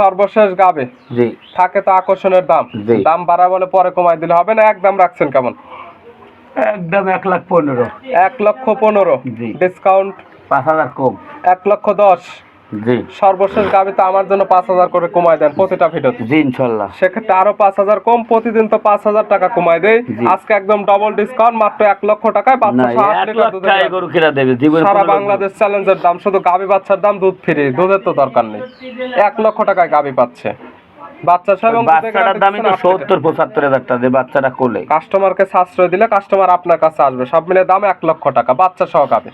সর্বশেষ গাবে। জি। থাকে তো আকর্ষণের দাম। দাম বাড়া বলে পরে কমাই দিলে হবে না একদম রাখছেন কেমন? একদম এক লাখ পনেরো। এক লক্ষ পনেরো। জি। ডিসকাউন্ট পাঁচ হাজার কম। এক লক্ষ দশ। জি। সর্বশেষ গাবি তো আমার জন্য পাঁচ হাজার করে দেন প্রতিটা ভিডিওতে জি ইনশাল্লাহ। সেক্ষেত্রে আরও পাঁচ হাজার কম প্রতিদিন তো পাঁচ হাজার টাকা দেয়। আজকে একদম ডবল ডিসকাউন্ট মাত্র এক লক্ষ টাকায় বাচ্চা। গরু কিনা দেবে সারা বাংলাদেশ চ্যালেঞ্জের দাম শুধু গাবি বাচ্চার দাম দুধ ফ্রি দুধের তো দরকার নেই। এক লক্ষ টাকায় গাবি পাচ্ছে। বাচ্চা দামই তো সত্তর পঁচাত্তর হাজার টাকা বাচ্চাটা কোলে। কাস্টমারকে সাশ্রয় দিলে কাস্টমার আপনার কাছে আসবে। সব মিলে দাম এক লক্ষ টাকা বাচ্চা সহ গাবি।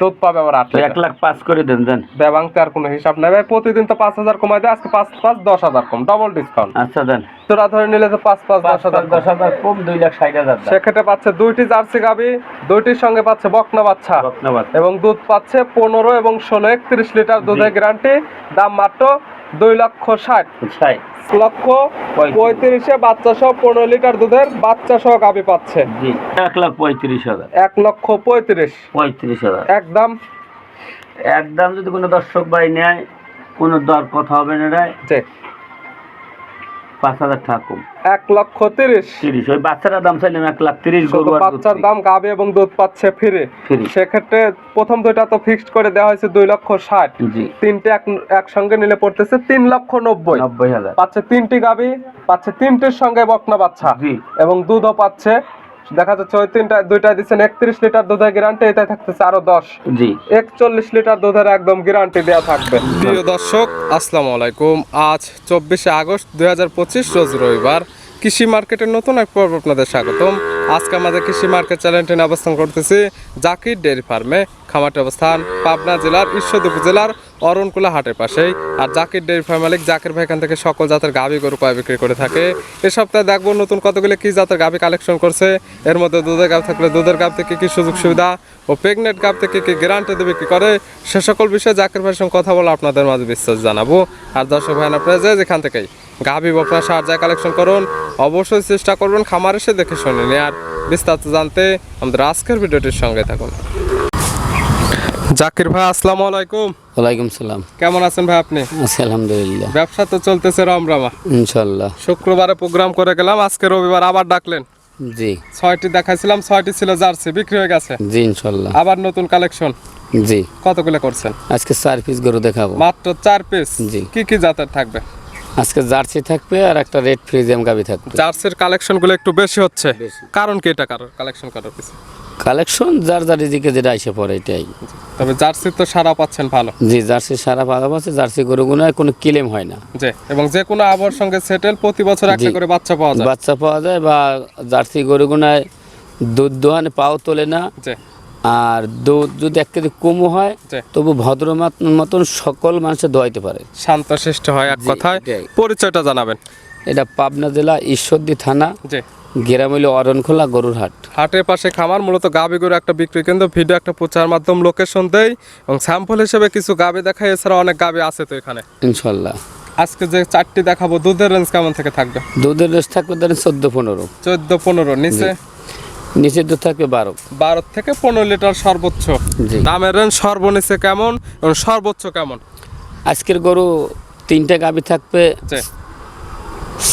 দুধ পাবে আবার আট এক লাখ পাঁচ করে দেন দেন। দেবাংতে আর কোনো হিসাব নেই। ভাই প্রতিদিন তো পাঁচ হাজার কমাই দেয় আজকে পাঁচ পাঁচ দশ হাজার কম। ডবল ডিসকাউন্ট আচ্ছা দেন। তোরা ধরে নিলে তো পাঁচ পাঁচ দশ হাজার দশ হাজার কম দুই লাখ ষাট হাজার সেক্ষেত্রে পাচ্ছে দুইটি জার্সি গাবি দুইটির সঙ্গে পাচ্ছে বকনা বাচ্চা। এবং দুধ পাচ্ছে পনেরো এবং ষোলো একত্রিশ লিটার দুধের। গ্যারান্টি দাম মাত্র দুই লক্ষ ষাট। লক্ষ পঁয়ত্রিশে। বাচ্চা সহ পনেরো লিটার দুধের বাচ্চা সহ গাবি পাচ্ছে। জি। এক লাখ পঁয়ত্রিশ হাজার। এক লক্ষ পঁয়ত্রিশ। পঁয়ত্রিশ হাজার। একদম একদম যদি কোনো দর্শক ভাই নেয় কোনো দর কথা হবে না পাঁচ হাজার টাকা কম। এক লক্ষ তিরিশ। তিরিশ ওই বাচ্চাটার দাম চাইলাম এক লাখ তিরিশ গরু দুধ বাচ্চার দাম গাবে এবং দুধ পাচ্ছে ফিরে। সেক্ষেত্রে প্রথম দুইটা তো ফিক্সড করে দেওয়া হয়েছে দুই লক্ষ ষাট। তিনটে এক একসঙ্গে নিলে পড়তেছে তিন লক্ষ নব্বই। নব্বই হাজার। পাচ্ছে তিনটি গাবি পাচ্ছে তিনটির সঙ্গে বকনা বাচ্চা। এবং দুধও পাচ্ছে দেখা যাচ্ছে ওই তিনটা দুইটা দিচ্ছেন একত্রিশ লিটার দুধের গ্যারান্টি এটাই থাকতেছে আরও দশ। জি। একচল্লিশ লিটার দুধের একদম গ্যারান্টি দেওয়া থাকবে। প্রিয় দর্শক আসসালামু আলাইকুম। আজ চব্বিশে আগস্ট দুই হাজার পঁচিশ রোজ রবিবার। কৃষি মার্কেটের নতুন এক পর্ব আপনাদের স্বাগতম। আজকে আমাদের কৃষি মার্কেট চ্যানেলটি অবস্থান করতেছি জাকির ডেয়ারি ফার্মে। খামারটি অবস্থান পাবনা জেলার ঈশ্বরদী উপজেলার অরণকুলা হাটের পাশেই। আর জাকির ডেয়ারি ফার্ম মালিক জাকির ভাই এখান থেকে সকল জাতের গাভী গরু কয় বিক্রি করে থাকে। এ সপ্তাহে দেখব নতুন কতগুলো কী জাতের গাভী কালেকশন করছে। এর মধ্যে দুধের গাভ থাকলে দুধের গাভ থেকে কি সুযোগ সুবিধা ও প্রেগনেন্ট গাভ থেকে কী গ্যারান্টি দেবে কি করে, সে সকল বিষয়ে জাকির ভাইয়ের সঙ্গে কথা বলে আপনাদের মাঝে বিশ্বাস জানাব। আর দর্শক ভাই আপনারা যে যেখান থেকেই গাভী বকনা সার কালেকশন করুন, অবশ্যই চেষ্টা করবেন খামার এসে দেখে শুনে আর বিস্তারিত জানতে আমাদের আজকের ভিডিওটির সঙ্গে থাকুন। জাকির ভাই আসসালামু আলাইকুম। ওয়ালাইকুম সালাম। কেমন আছেন ভাই আপনি? আছি আলহামদুলিল্লাহ। ব্যবসা তো চলতেছে রমরমা। ইনশাল্লাহ শুক্রবারে প্রোগ্রাম করে গেলাম আজকে রবিবার আবার ডাকলেন। জি। ছয়টি দেখাইছিলাম ছয়টি ছিল জার্সি বিক্রি হয়ে গেছে। জি ইনশাল্লাহ আবার নতুন কালেকশন। জি। কতগুলো করছেন? আজকে চার পিস গরু দেখাবো। মাত্র চার পিস? জি। কি কি জাতের থাকবে? আজকে জার্সি থাকবে আর একটা রেড ফ্রিজিয়াম গাবি থাকবে। জার্সির কালেকশনগুলো একটু বেশি হচ্ছে। কারণ কি এটা কারণ কালেকশন করার পিছনে কালেকশন যার যার দিকে যেটা এসে পড়ে এটাই। তবে জার্সি তো সারা পাচ্ছেন ভালো। জি জার্সি সারা ভালো আছে জার্সি গরুগুলো কোনো কিলেম হয় না। যে এবং যে কোনো আবহাওয়ার সঙ্গে সেটেল প্রতি বছর একটা করে বাচ্চা পাওয়া যায়। বাচ্চা পাওয়া যায় বা জার্সি গরুগুনায় দুধ দোহানে পাও তোলে না। আর দুধ যদি এক কেজি কমও হয় তবু ভদ্র মতন সকল মানুষের দোয়াইতে পারে। শান্ত শিষ্ট হয় এক কথায়। পরিচয়টা জানাবেন। এটা পাবনা জেলা ঈশ্বরদী থানা গ্রাম হইল অরণখোলা গরুর হাট হাটের পাশে খামার মূলত গাবি গরু একটা বিক্রি কেন্দ্র। ভিডিও একটা প্রচার মাধ্যম লোকেশন দেয় এবং স্যাম্পল হিসেবে কিছু গাবি দেখায় এছাড়া অনেক গাবি আছে তো এখানে। ইনশাল্লাহ। আজকে যে চারটি দেখাবো দুধের রেঞ্জ কেমন থেকে থাকবে? দুধের রেস থাকবে ধরেন চোদ্দ পনেরো। চোদ্দ পনেরো নিচে? নিচের দুধ থাকবে বারো। বারো থেকে পনেরো লিটার সর্বোচ্চ। দামের রেঞ্জ সর্বনিচে কেমন এবং সর্বোচ্চ কেমন? আজকের গরু তিনটে গাবি থাকবে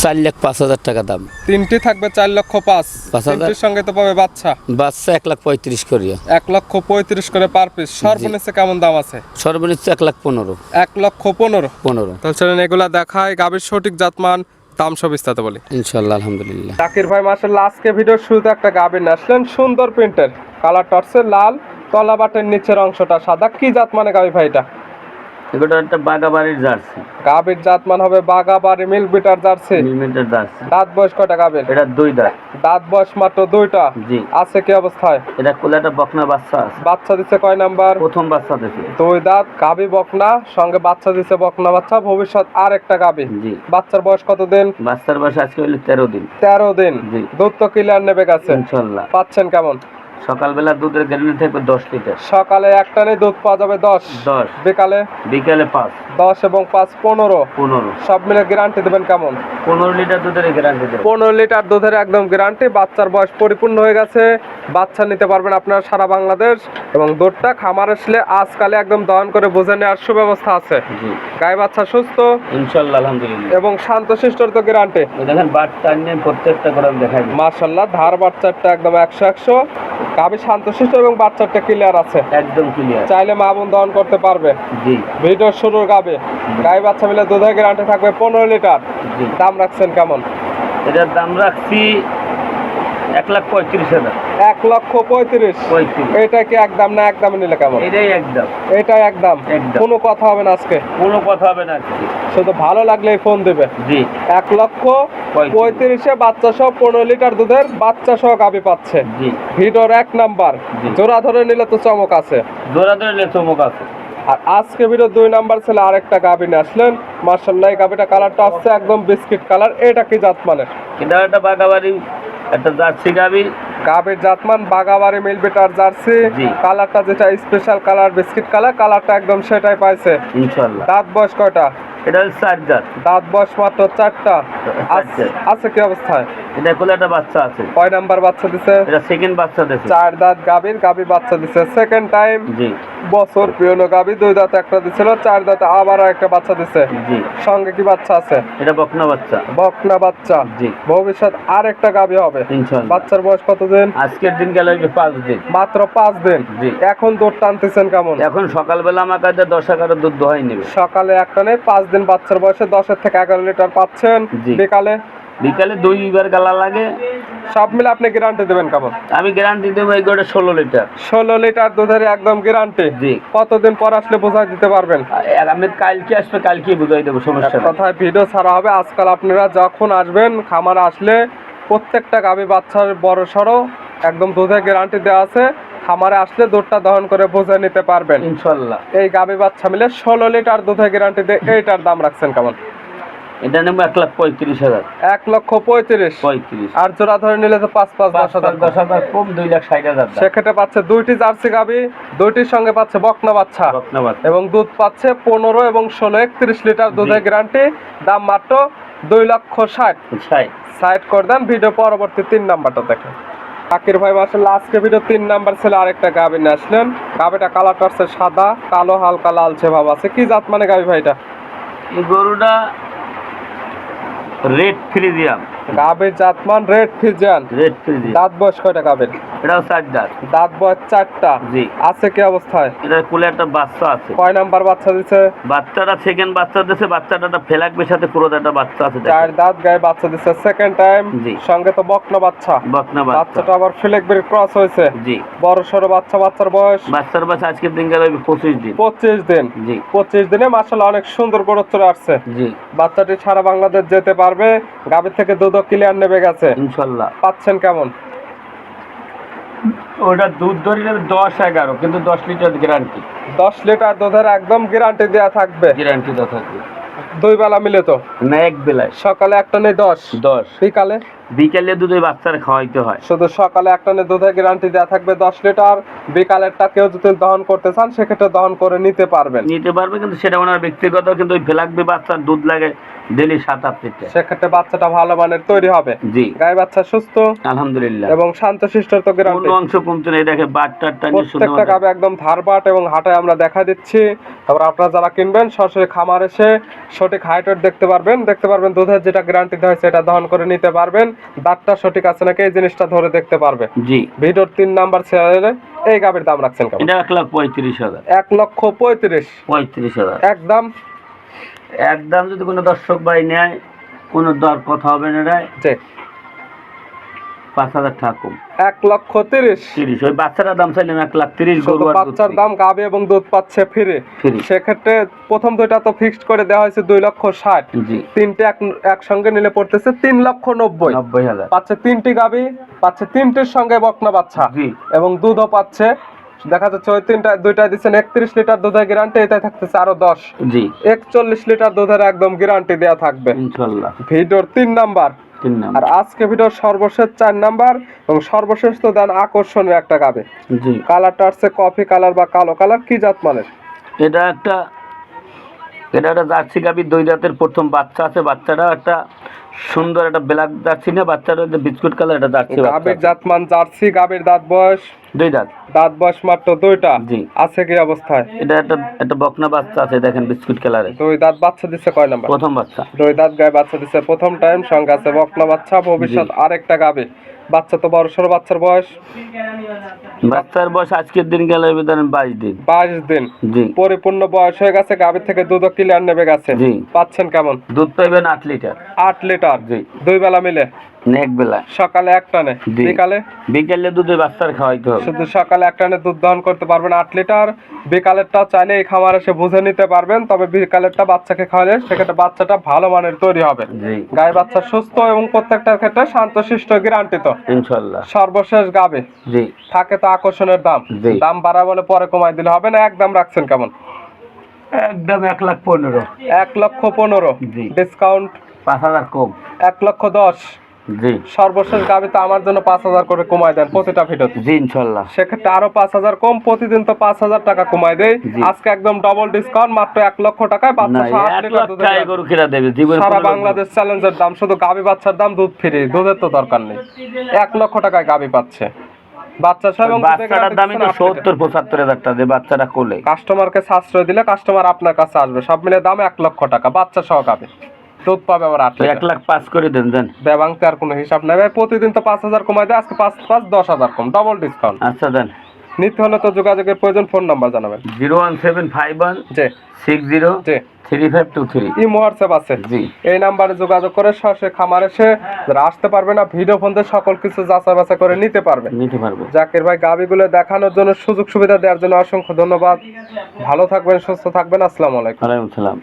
চার লাখ পাঁচ হাজার টাকা দাম। তিনটি থাকবে চার লক্ষ পাঁচ। পাঁচ হাজার? সঙ্গে তো পাবে বাচ্চা। বাচ্চা এক লাখ পঁয়ত্রিশ করিয়া। এক লক্ষ পঁয়ত্রিশ করে পার পিস সর্বনিচে কেমন দাম আছে? সর্বনিচ্চ এক লাখ পনেরো। এক লক্ষ পনেরো। পনেরো। তাহলে এগুলা দেখায় গাবির সঠিক জাতমান দাম সব বিস্তারিত বলি। ইনশাল্লাহ আলহামদুলিল্লাহ। জাকির ভাই মাসাল্লাহ আজকে ভিডিওর শুরুতে একটা গাবিন আসলেন সুন্দর প্রিন্টের কালার টর্চের লাল তলা বাটের নিচের অংশটা সাদা। কি জাত মানে গাবি ভাই এটা? এগুলো একটা বাগাবাড়ির জার্সি। গাবির জাত মান হবে বাগাবাড়ি মিল্ক জার্সি। Millimetre jersey. দাঁত বয়স কয়টা গাবির এটা দুই দাঁত। দাঁত বয়স মাত্র দুইটা? জি। আছে কি অবস্থায়? এটা কোলে বকনা বাচ্চা আছে। বাচ্চা দিচ্ছে কয় নাম্বার? প্রথম বাচ্চা দুই দাঁত গাবি বকনা সঙ্গে বাচ্চা দিচ্ছে বকনা বাচ্চা ভবিষ্যৎ আর একটা গাবি জি। বাচ্চার বয়স কত দিন বাচ্চার বয়স আজকে তেরো দিন। তেরো দিন। জি। দুধ তো ক্লিয়ার নেবে গেছে। ইনশাল্লাহ। পাচ্ছেন কেমন? সকালবেলা দুধের গ্যারান্টি থাকবে দশ লিটার। সকালে একটারে দুধ পাওয়া যাবে দশ। দশ। বিকালে? বিকালে পাঁচ। দশ এবং পাঁচ পনেরো। পনেরো। সব মিলে গ্যারান্টি দেবেন কেমন? পনেরো লিটার দুধের গ্যারান্টি দেবে। পনেরো লিটার দুধের একদম গ্যারান্টি বাচ্চার বয়স পরিপূর্ণ হয়ে গেছে। বাচ্চা নিতে পারবেন আপনারা সারা বাংলাদেশ এবং দুধটা খামার আসলে আজকালে একদম দহন করে বুঝে নেওয়ার সুব্যবস্থা আছে। জি। গায়ে বাচ্চা সুস্থ ইনশাল্লাহ আলহামদুলিল্লাহ। এবং শান্তশিষ্টর তো গ্যারান্টি দেখেন বাটটা নিয়ে প্রত্যেকটা করে দেখাই দিই। মার্শাল্লাহ ধার বাচ্চাটা একদম একশো একশো। গাভী শান্তশিষ্ট এবং বাচ্চাটা ক্লিয়ার আছে। একদম ক্লিয়ার চাইলে মা বোন দহন করতে পারবে। জি। ভিডিওর শুরুর গাবে গায়ে বাচ্চা মিলে দুধের গ্যারান্টি থাকবে পনেরো লিটার। দাম রাখছেন কেমন? এটার দাম রাখছি এক লাখ পঁয়ত্রিশ হাজার। এক লক্ষ পঁয়ত্রিশ। এটা কি একদম না একদম নিলে কেমন? এটাই একদম একদম। কোনো কথা হবে না আজকে। কোনো কথা হবে না আজকে। শুধু ভালো লাগলেই ফোন দেবে। জি। এক লক্ষ পঁয়ত্রিশে। বাচ্চা সহ পনেরো লিটার দুধের বাচ্চা সহ গাবি পাচ্ছে। জি। ভিডিওর এক নাম্বার। জোড়া ধরে নিলে তো চমক আছে। জোড়া ধরে চমক আছে। আর আজকে ভিডিও দুই নাম্বার ছেলে আরেকটা গাবি নিয়ে আসলেন। মার্শাল্লাহ গাবিটা কালারটা আসছে একদম বিস্কিট কালার এটা কি জাত মানে এটা একটা বাগাবাড়ি একটা জার্সি গাবি। গাবের জাতমান বাগাবারে মিলবে তার জার্সি। কালারটা যেটা স্পেশাল কালার বিস্কিট কালার কালারটা একদম সেটাই পাইছে। ইনশাআল্লাহ। দাঁত বয়স কয়টা? এটা চার দাঁত দাঁত বয়স মাত্র চারটা। আছ- আছে কি অবস্থায়? এটা কোলে একটা বাচ্চা আছে। কয় নাম্বার বাচ্চা দিছে? এটা সেকেন্ড বাচ্চা দিয়েছে চার দাঁত গাবির গাবি বাচ্চা দিছে। সেকেন্ড টাইম জি। বছর পিওনো গাবি দুই দাঁত একটা দিছিল চার দাঁতে আবার একটা বাচ্চা দিছে। জি। সঙ্গে কি বাচ্চা আছে? এটা বকনা বাচ্চা। বকনা বাচ্চা। জি। ভবিষ্যৎ আর একটা গাবি হবে। ইনশাল্লাহ বাচ্চার বয়স কতদিন? আজকের দিন গেল পাঁচ দিন। মাত্র পাঁচ দিন। জি। এখন দুধ টানতেছেন কেমন? এখন সকালবেলা আমার কাছে দশ এগারো দুধ দোহাই নেবে। সকালে একটা নেই পাঁচ দিন বাচ্চার বয়সে দশের থেকে এগারো লিটার পাচ্ছেন। বিকালে বিকালে দুইবার গালা লাগে। সব মিলে আপনি গ্যারান্টি দেবেন কেমন আমি গ্যারান্টি দেবো এই গোটা ষোলো লিটার। ষোলো লিটার দুধের একদম গ্যারান্টি জি। কতদিন পর আসলে বোঝাই দিতে পারবেন? আমি কালকে আসবে কালকে বুঝাই দেবো সমস্যা কথায় ভিডিও ছাড়া হবে। আজকাল আপনারা যখন আসবেন খামার আসলে প্রত্যেকটা গাভী বাচ্চার বড় সড়ো একদম দুধের গ্যারান্টি দেওয়া আছে। খামারে আসলে দুধটা দহন করে বুঝে নিতে পারবেন। ইনশাল্লাহ। এই গাভী বাচ্চা মিলে ষোলো লিটার দুধের গ্যারান্টি দিয়ে এইটার দাম রাখছেন কেমন এটা নেব এক লাখ পঁয়ত্রিশ হাজার। এক লক্ষ পঁয়ত্রিশ। পঁয়ত্রিশ। আর জোড়া ধরে নিলে তো পাঁচ পাঁচ দশ হাজার। দশ হাজার কম দুই লাখ ষাট হাজার সেক্ষেত্রে পাচ্ছে দুইটি জার্সি গাভী দুইটির সঙ্গে পাচ্ছে বকনা বাচ্চা। এবং দুধ পাচ্ছে পনেরো এবং ষোলো একত্রিশ লিটার দুধের। গ্যারান্টি দাম মাত্র দুই লক্ষ ষাট। ষাট। সাইড করে দেন ভিডিও পরবর্তী তিন নাম্বারটা দেখেন। আকির ভাই মাসাল্লাহ আজকে ভিডিও তিন নাম্বার ছেলে আরেকটা গাবি নিয়ে আসলেন। গাবিটা কালারটা সাদা কালো হালকা লালচে ভাব আছে। কি জাত মানে গাবি ভাইটা এই গরুটা রেড ফ্রিজিয়াম গাবির জাতমান রেড ফিজিয়ান। রেড ফ্রিজিয়াম দাঁত বয়স কয়টা গাবির এটাও চার দাঁত। দাঁত বয়স চারটা। জি। আছে কি অবস্থায়? এটার কোলে একটা বাচ্চা আছে। কয় নাম্বার বাচ্চা দিছে? বাচ্চাটা সেকেন্ড বাচ্চা দিয়েছে বাচ্চাটা একটা ফেলাকবের সাথে পুরো একটা বাচ্চা আছে চার দাঁত গায়ে বাচ্চা দিছে। সেকেন্ড টাইম জি। সঙ্গে তো বকনা বাচ্চা। বকনা বাচ্চা। বাচ্চাটা আবার ফিলেকবের ক্রস হয়েছে। জি। বড় সড়ো বাচ্চা বাচ্চার বয়স? বাচ্চার বাচ্চা আজকের দিন গেল পঁচিশ দিন। পঁচিশ দিন। জি। পঁচিশ দিনে মাসাল্লাহ অনেক সুন্দর করে চলে আসছে। জি। বাচ্চাটি সারা বাংলাদেশ যেতে পারবে। গাভীর থেকে দুধও ক্লিয়ার নেবে গেছে? ইনশাল্লাহ। পাচ্ছেন কেমন? ওটা দুধ ধরে নেবে দশ এগারো কিন্তু দশ লিটার গ্যারান্টি দশ লিটার দুধের একদম গ্যারান্টি দেওয়া থাকবে। গ্যারান্টি দেওয়া থাকবে। দুই বেলা মিলে তো? না এক বেলায়। সকালে একটা নেই দশ। দশ। বিকালে? বিকালে দুধ বাচ্চারা খাওয়াইতে হয়। শুধু সকালে একটা নেই দুধের গ্যারান্টি দেওয়া থাকবে দশ লিটার বিকালেরটা কেউ যদি দহন করতে চান সেক্ষেত্রে দহন করে নিতে পারবেন। নিতে পারবে কিন্তু সেটা ওনার ব্যক্তিগত কিন্তু ওই ফেলাকবে বাচ্চার দুধ লাগে ডেলি সাত আট লিটার। সেক্ষেত্রে বাচ্চাটা ভালো মানের তৈরি হবে। জি। গায়ে বাচ্চা সুস্থ আলহামদুলিল্লাহ। এবং শান্তশিষ্ট তো গ্যারান্টি কোনো অংশ কমতে নেই দেখে বাট প্রত্যেকটা গাবে একদম ধারবাট এবং হাটায় আমরা দেখা দিচ্ছি। তারপর আপনারা যারা কিনবেন সরাসরি খামার এসে সঠিক হাইটের দেখতে পারবেন। দেখতে পারবেন দুধের যেটা গ্যারান্টি দেওয়া হয়েছে এটা দহন করে নিতে পারবেন। দাঁতটা সঠিক আছে নাকি এই জিনিসটা ধরে দেখতে পারবে? জি। ভিডিওর তিন নাম্বার চ্যানেলে এই গাবির দাম রাখছেন কেমন? এটা এক লাখ পঁয়ত্রিশ হাজার। এক লক্ষ পঁয়ত্রিশ। পঁয়ত্রিশ হাজার। একদম একদম যদি কোনো দর্শক ভাই নেয় কোনো দর কথা হবে না রে। যে পাঁচ হাজার টাকা কম। এক লক্ষ তিরিশ। তিরিশ ওই বাচ্চাটার দাম চাইলাম এক লাখ তিরিশ বাচ্চার দাম গাবে এবং দুধ পাচ্ছে ফিরে। সেক্ষেত্রে প্রথম দুইটা তো ফিক্সড করে দেওয়া হয়েছে দুই লক্ষ ষাট। তিনটে এক একসঙ্গে নিলে পড়তেছে তিন লক্ষ নব্বই। নব্বই হাজার। পাচ্ছে তিনটি গাবি পাচ্ছে তিনটির সঙ্গে বকনা বাচ্চা। এবং দুধও পাচ্ছে। দেখা যাচ্ছে ওই তিনটা দুইটা দিচ্ছেন একত্রিশ লিটার দুধের গ্যারান্টি এটাই থাকতেছে আরও দশ। জি। একচল্লিশ লিটার দুধের একদম গ্যারান্টি দেওয়া থাকবে। ইনশাল্লাহ। ভিডিওর তিন নাম্বার। আর আজকে ভিডিও সর্বশেষ চার নাম্বার এবং সর্বশেষ তো দেন আকর্ষণীয় একটা গাবে জি। কালারটা আসছে কফি কালার বা কালো কালার কি জাত মানের? এটা একটা এটা একটা জার্সি গাবির দুই জাতের প্রথম বাচ্চা আছে বাচ্চাটা একটা সুন্দর একটা ব্ল্যাক জার্সি না বাচ্চাটা বিস্কুট কালার এটা জার্সি বাচ্চা জাত মান জাতমান জার্সি গাভীর দাঁত বয়স দুই দাঁত। দাঁত বয়স মাত্র দুইটা। জি। আছে কি অবস্থায়? এটা একটা একটা বকনা বাচ্চা আছে দেখেন বিস্কুট কালারে দুই দাঁত বাচ্চা দিচ্ছে কয় নাম্বার? প্রথম বাচ্চা। দুই দাঁত গায়ে বাচ্চা দিচ্ছে প্রথম টাইম সঙ্গে আছে বকনা বাচ্চা ভবিষ্যৎ আরেকটা গাবে। বাচ্চা তো বড় সড়ো বাচ্চার বয়স। বাচ্চার বয়স আজকের দিন গেলে ধরেন বাইশ দিন। বাইশ দিন। জি। পরিপূর্ণ বয়স হয়ে গেছে গাভীর থেকে দুধও ক্লিয়ার নেবে গেছে। জি। পাচ্ছেন কেমন? দুধ পাইবেন আট লিটার। আট লিটার। জি। দুই বেলা মিলে? এক বেলা। সকালে এক টানে জি। বিকালে? বিকেলে দুধে বাচ্চার খাওয়াইতে হবে। শুধু সকালে এক টানে দুধ দহন করতে পারবেন আট লিটার। বিকালেরটা চাইলে এই খামারে এসে বুঝে নিতে পারবেন তবে বিকালেরটা বাচ্চাকে খাওয়ালে সেক্ষেত্রে বাচ্চাটা ভালো মানের তৈরি হবে। জি। গায়ে বাচ্চা সুস্থ এবং প্রত্যেকটার ক্ষেত্রে শান্ত শান্তশিষ্ট গ্যারান্টিত। ইনশাল্লাহ সর্বশেষ গাবে। জি। থাকে তো আকর্ষণের দাম। দাম বাড়া বলে পরে কমাই দিলে হবে না একদম রাখছেন কেমন? একদম এক লাখ পনেরো। এক লক্ষ পনেরো। জি। ডিসকাউন্ট পাঁচ হাজার কম। এক লক্ষ দশ। জি। সর্বশেষ গাবি তো আমার জন্য পাঁচ হাজার করে কমাই দেন প্রতিটা ভিডিওতে। জি ইনশাল্লাহ। সেক্ষেত্রে আরও পাঁচ হাজার কম প্রতিদিন তো পাঁচ হাজার টাকা দেয় আজকে একদম ডবল ডিসকাউন্ট মাত্র এক লক্ষ টাকায় বাচ্চা। গরু কিনা দেবে সারা বাংলাদেশ চ্যালেঞ্জের দাম শুধু গাবি বাচ্চার দাম দুধ ফ্রি দুধের তো দরকার নেই। এক লক্ষ টাকায় গাবি পাচ্ছে। বাচ্চা দামই তো সত্তর পঁচাত্তর হাজার টাকা যে বাচ্চাটা কোলে। কাস্টমারকে সাশ্রয় দিলে কাস্টমার আপনার কাছে আসবে। সব মিলে দাম এক লক্ষ টাকা বাচ্চা সহ গাবে। পাবে আবার আট এক লাখ পাঁচ করে দেন দেন। ব্যাবাংতে আর কোনো হিসাব নেবে প্রতিদিন তো পাঁচ হাজার দেয় আজকে পাঁচ পাঁচ দশ হাজার কম। ডবল ডিসকাউন্ট আচ্ছা দেন। নিতে হলে তো যোগাযোগের প্রয়োজন ফোন নাম্বার জানাবেন। Zero one seven five one six zero three five two three. ই হোয়াটসঅ্যাপ আছে। জি। এই নাম্বারে যোগাযোগ করে সরাসরি খামার এসে যারা আসতে পারবে না ভিডিও ফোন দিয়ে সকল কিছু যাচাই বাছাই করে নিতে পারবে। নিতে পারবে। জাকির ভাই গাবিগুলো দেখানোর জন্য সুযোগ সুবিধা দেওয়ার জন্য অসংখ্য ধন্যবাদ। ভালো থাকবেন সুস্থ থাকবেন। আসসালামু আলাইকুম। ওয়ালাইকুম সালাম।